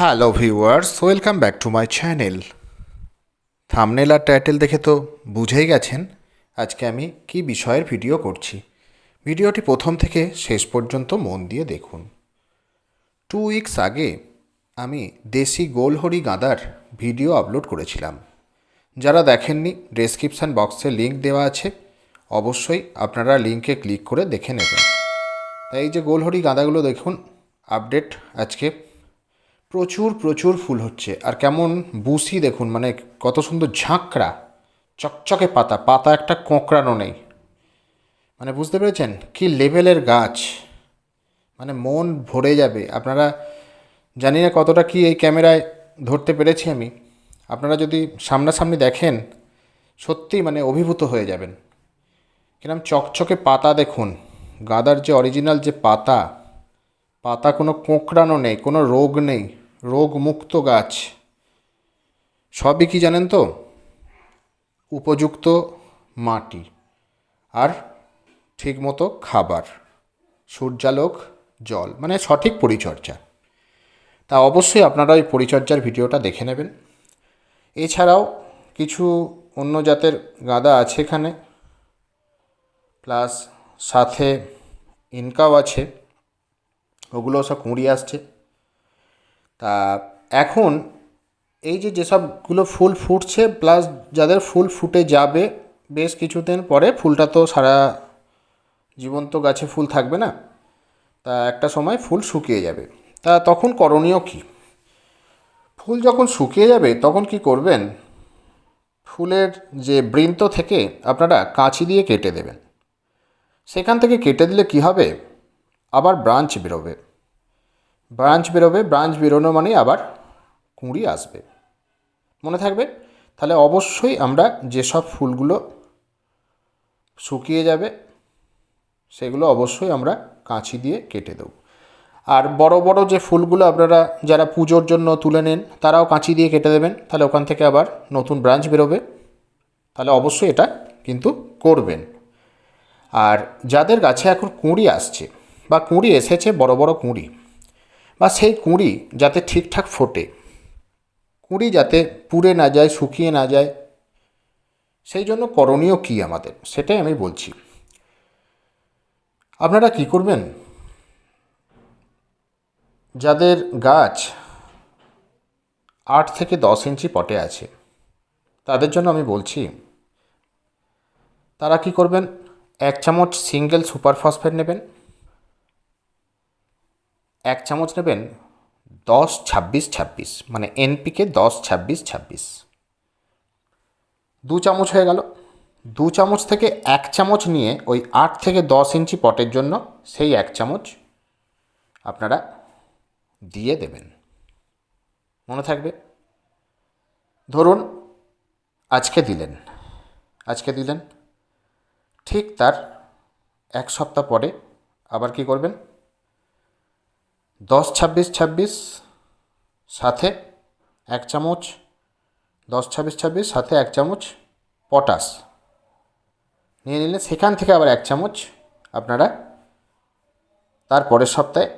Hello viewers, welcome back to my channel. Thumbnail R title দেখে তো বুঝেই গেছেন আজকে আমি কি বিষয়ের ভিডিও করছি। ভিডিওটি প্রথম থেকে শেষ পর্যন্ত মন দিয়ে দেখুন। টু উইকস আগে আমি দেশি গোলহরি গাঁদার ভিডিও আপলোড করেছিলাম। যারা দেখেননি ডেসক্রিপশান বক্সে লিঙ্ক দেওয়া আছে। অবশ্যই আপনারা লিঙ্কে ক্লিক করে দেখে নেবেন। তাই এই যে গোলহরি গাঁদাগুলো দেখুন আপডেট আজকে প্রচুর প্রচুর ফুল হচ্ছে। আর কেমন বুসি দেখুন মানে কত সুন্দর ঝাঁকড়া, চকচকে পাতা পাতা একটা কোঁকড়ানো নেই। মানে বুঝতে পেরেছেন? কি লেভেলের গাছ। মানে মন ভরে যাবে। আপনারা জানি না কতটা কি এই ক্যামেরায় ধরতে পেরেছি আমি। আপনারা যদি সামনাসামনি দেখেন, সত্যি মানে অভিভূত হয়ে যাবেন। কিরম চকচকে পাতা দেখুন। গাদার যে অরিজিনাল যে পাতা পাতা কোনো কোঁকড়ানো নেই, কোনো রোগ নেই। রোগমুক্ত গাছ। সবই কি জানেন তো? উপযুক্ত মাটি আর ঠিকমতো খাবার, সূর্যালোক, জল মানে সঠিক পরিচর্যা। তা অবশ্যই আপনারা ওই পরিচর্যার ভিডিওটা দেখে নেবেন। এছাড়াও কিছু অন্য জাতের গাঁদা আছে এখানে, প্লাস সাথে ইনকাও আছে ওগুলো সব কুঁড়ি আসছে। তা এখন এই যে যেসবগুলো ফুল ফুটছে প্লাস যাদের ফুল ফুটে যাবে, বেশ কিছুদিন পরে ফুলটা তো সারা জীবন তো গাছে ফুল থাকবে না। তা একটা সময় ফুল শুকিয়ে যাবে। তা তখন করণীয় কী? ফুল যখন শুকিয়ে যাবে, তখন কি করবেন? ফুলের যে বৃন্ত থেকে আপনারা কাঁচি দিয়ে কেটে দেবেন। সেখান থেকে কেটে দিলে কি হবে? আবার ব্রাঞ্চ বেরোবে। ব্রাঞ্চ বেরোবে, ব্রাঞ্চ বেরোনো মানে আবার কুঁড়ি আসবে। মনে থাকবে? তাহলে অবশ্যই আমরা যেসব ফুলগুলো শুকিয়ে যাবে, সেগুলো অবশ্যই আমরা কাঁচি দিয়ে কেটে দেবো। আর বড় বড় যে ফুলগুলো আপনারা যারা পুজোর জন্য তুলে নেন, তারাও কাঁচি দিয়ে কেটে দেবেন। তাহলে ওখান থেকে আবার নতুন ব্রাঞ্চ বেরোবে। তাহলে অবশ্যই এটা কিন্তু করবেন। আর যাদের গাছে এখন কুঁড়ি আসছে বা কুঁড়ি এসেছে, বড় বড় কুঁড়ি বা সেই কুঁড়ি যাতে ঠিকঠাক ফোটে। কুঁড়ি যাতে পুড়ে না যায়, শুকিয়ে না যায়। সেই জন্য করণীয় কী আমাদের? সেটাই আমি বলছি। আপনারা কি করবেন? যাদের গাছ আট থেকে দশ ইঞ্চি পটে আছে, তাদের জন্য আমি বলছি, তারা কি করবেন? এক চামচ সিঙ্গেল সুপার ফসফেট নেবেন। এক চামচ নেবেন দশ ছাব্বিশ ছাব্বিশ মানে এনপিকে দশ ছাব্বিশ ছাব্বিশ। দু চামচ হয়ে গেল। দু চামচ থেকে এক চামচ নিয়ে ওই আট থেকে দশ ইঞ্চি পটের জন্য সেই এক চামচ আপনারা দিয়ে দেবেন। মনে থাকবে? ধরুন আজকে দিলেন। আজকে দিলেন। ঠিক তার এক সপ্তাহ পরে আবার কি করবেন? দশ, ছাব্বিশ ছাব্বিশ, সাথে এক চামচ, দশ, ছাব্বিশ ছাব্বিশ, সাথে এক চামচ পটাশ। নিয়ে নিলে সেখান থেকে আবার এক চামচ আপনারা তার পরের সপ্তাহে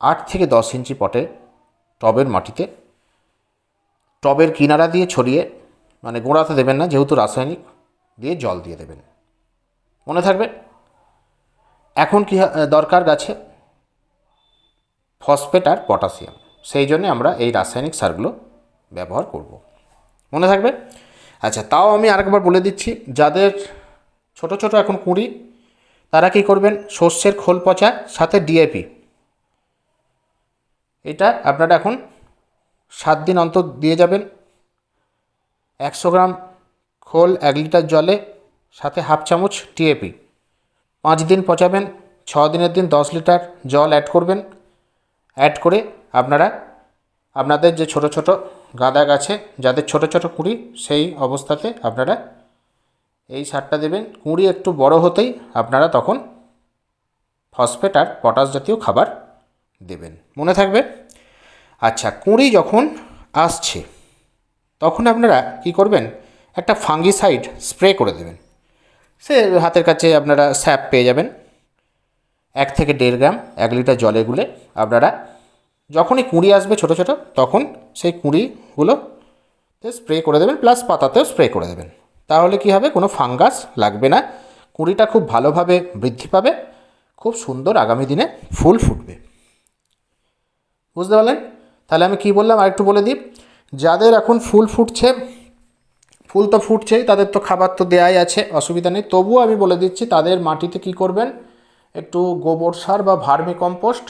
আট থেকে দশ ইঞ্চি পটে টবের মাটিতে, টবের কিনারা দিয়ে ছড়িয়ে মানে গোড়াতে দেবেন না, যেহেতু রাসায়নিক দিয়ে জল দিয়ে দেবেন। মনে থাকবে? এখন কি দরকার গাছে? ফসফেট আর পটাশিয়াম। সেই জন্যে আমরা এই রাসায়নিক সারগুলো ব্যবহার করব। মনে থাকবে? আচ্ছা তাও আমি আরেকবার বলে দিচ্ছি, যাদের ছোট ছোট এখন কুঁড়ি, তারা কী করবেন? শস্যের খোল পচা, সাথে ডিএপি এটা আপনারা এখন সাত দিন অন্তর দিয়ে যাবেন। একশো গ্রাম খোল, এক লিটার জলে, সাথে হাফ চামচ টিএপি পাঁচ দিন পচাবেন, ছ দিনের দিন দশ লিটার জল অ্যাড করবেন। অ্যাড করে আপনারা, আপনাদের যে ছোট ছোট গাঁদা গাছে যাদের ছোট ছোট কুঁড়ি, সেই অবস্থাতে আপনারা এই সারটা দেবেন। কুঁড়ি একটু বড় হতেই আপনারা তখন ফসফেট আর পটাশ জাতীয় খাবার দেবেন। মনে থাকবে? আচ্ছা কুঁড়ি যখন আসছে, তখন আপনারা কি করবেন? একটা ফাঙ্গিসাইড স্প্রে করে দেবেন। সে হাতের কাছে আপনারা স্যাপ পেয়ে যাবেন। এক থেকে দেড় গ্রাম, এক লিটার জলে গুলে আপনারা যখনই কুঁড়ি আসবে ছোট ছোট, তখন সেই কুঁড়িগুলো স্প্রে করে দেবেন প্লাস পাতাতেও স্প্রে করে দেবেন। তাহলে কি হবে? কোনো ফাঙ্গাস লাগবে না। কুঁড়িটা খুব ভালোভাবে বৃদ্ধি পাবে, খুব সুন্দর আগামী দিনে ফুল ফুটবে। বুঝতে পারলেন? তাহলে আমি কি বললাম? আরেকটু বলে দিই, যাদের এখন ফুল ফুটছে, ফুল তো ফুটছেই, তাদের তো খাবার তো দেয়াই আছে, অসুবিধা নেই। তবুও আমি বলে দিচ্ছি, তাদের মাটিতে কি করবেন? একটু গোবর সার বা ভার্মি কম্পোস্ট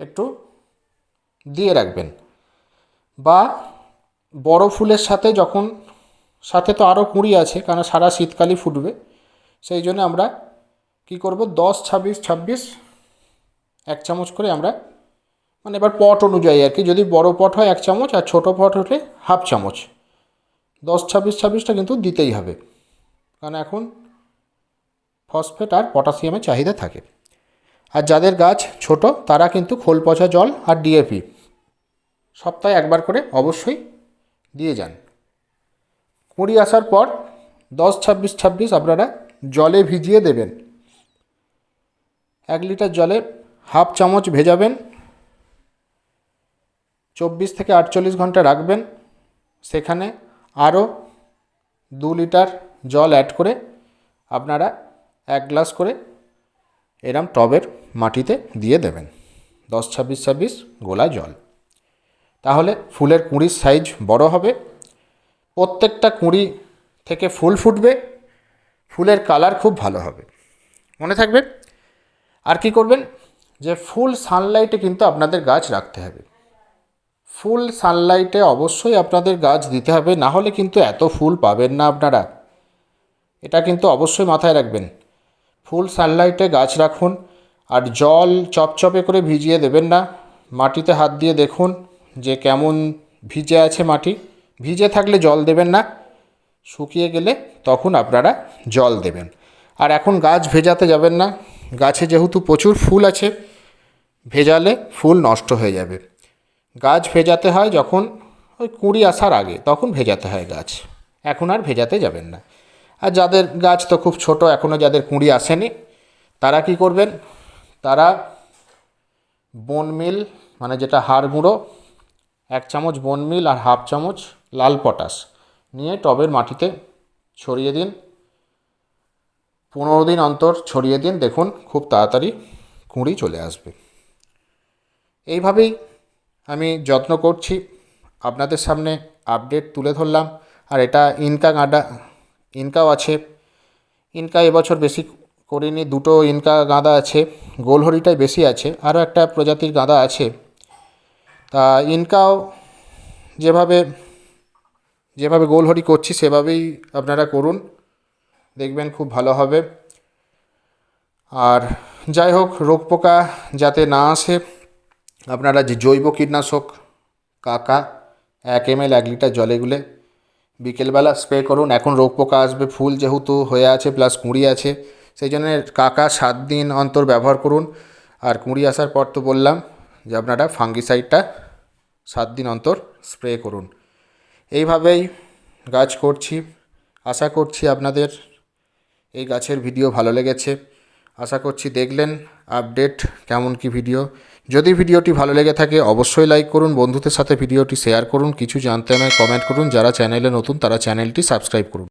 একটু দিয়ে রাখবেন। বা বড় ফুলের সাথে যখন, সাথে তো আরও কুঁড়ি আছে কারণ সারা শীতকালই ফুটবে, সেই জন্য আমরা কি করব, দশ, ছাব্বিশ ছাব্বিশ, এক চামচ করে আমরা মানে এবার পট অনুযায়ী আর কি, যদি বড় পট হয় এক চামচ আর ছোটো পট হলে হাফ চামচ। দশ, ছাব্বিশ, ছাব্বিশটা কিন্তু দিতেই হবে। কারণ এখন ফসফেট আর পটাশিয়ামের চাহিদা থাকে। আর যাদের গাছ ছোট, তারা কিন্তু খোল পচা জল আর ডিএপি সপ্তাহে একবার করে অবশ্যই দিয়ে যান। কুড়ি আসার পর দশ ছাব্বিশ ছাব্বিশ আপনারা জলে ভিজিয়ে দেবেন। এক লিটার জলে হাফ চামচ ভেজাবেন। চব্বিশ থেকে আটচল্লিশ ঘণ্টা রাখবেন। সেখানে আরও দু লিটার জল অ্যাড করে আপনারা এক গ্লাস করে এরম টবের মাটিতে দিয়ে দেবেন। দশ, ছাব্বিশ ছাব্বিশ গোলা জল। তাহলে ফুলের কুঁড়ির সাইজ বড় হবে। প্রত্যেকটা কুঁড়ি থেকে ফুল ফুটবে। ফুলের কালার খুব ভালো হবে। মনে থাকবে? আর কি করবেন? যে ফুল সানলাইটে কিন্তু আপনাদের গাছ রাখতে হবে। ফুল সানলাইটে অবশ্যই আপনাদের গাছ দিতে হবে। না হলে কিন্তু এত ফুল পাবেন না আপনারা। এটা কিন্তু অবশ্যই মাথায় রাখবেন। ফুল সানলাইটে গাছ রাখুন আর জল চপচপে করে ভিজিয়ে দেবেন না। মাটিতে হাত দিয়ে দেখুন যে কেমন ভিজে আছে মাটি। ভিজে থাকলে জল দেবেন না। শুকিয়ে গেলে তখন আপনারা জল দেবেন। আর এখন গাছ ভেজাতে যাবেন না। গাছে যেহেতু প্রচুর ফুল আছে, ভেজালে ফুল নষ্ট হয়ে যাবে। গাছ ভেজাতে হয় যখন ওই কুঁড়ি আসার আগে, তখন ভেজাতে হয় গাছ। এখন আর ভেজাতে যাবেন না। আর যাদের গাছ তো খুব ছোট এখনও যাদের কুঁড়ি আসেনি, তারা কি করবেন? তারা বন মিল মানে যেটা হাড় গুঁড়ো, এক চামচ বন মিল আর হাফ চামচ লাল পটাশ নিয়ে টবের মাটিতে ছড়িয়ে দিন। পনেরো দিন অন্তর ছড়িয়ে দিন। দেখুন, খুব তাড়াতাড়ি কুঁড়ি চলে আসবে। এইভাবেই আমি যত্ন করছি। আপনাদের সামনে আপডেট তুলে ধরলাম। আর এটা ইনকা গাঁদা ইনকাও আছে। ইনকা এবছর বেশি করিনি, দুটো ইনকা গাঁদা আছে, গোলহরিটাই বেশি আছে, আরও একটা প্রজাতির গাঁদা আছে। তা ইনকাও যেভাবে যেভাবে গোলহরি করছি সেভাবেই আপনারা করুন, দেখবেন খুব ভালো হবে। আর যাই হোক, রোগ পোকা যাতে না আসে, আপনারা যে জৈব কীটনাশক, কাকা, এক এম এল, এক লিটার জলে গুলে বিকেলবেলা স্প্রে করুন। এখন রোগ পোকা আসবে, ফুল যেহেতু হয়ে আছে প্লাস কুঁড়ি আছে, সেই জন্য কাকা সাত দিন অন্তর ব্যবহার করুন। আর কুঁড়ি আসার পর তো বললাম যে আপনারা ফাঙ্গিসাইডটা সাত দিন অন্তর স্প্রে করুন। এইভাবেই গাছ করছি। আশা করছি আপনাদের এই গাছের ভিডিও ভালো লেগেছে। আশা করছি দেখলেন আপডেট কেমন কি ভিডিও। যদি ভিডিওটি ভালো লেগে থাকে অবশ্যই লাইক করুন, বন্ধুদের সাথে ভিডিওটি শেয়ার করুন, কিছু জানতে নয় কমেন্ট করুন। যারা চ্যানেলে নতুন তারা চ্যানেলটি সাবস্ক্রাইব করুন।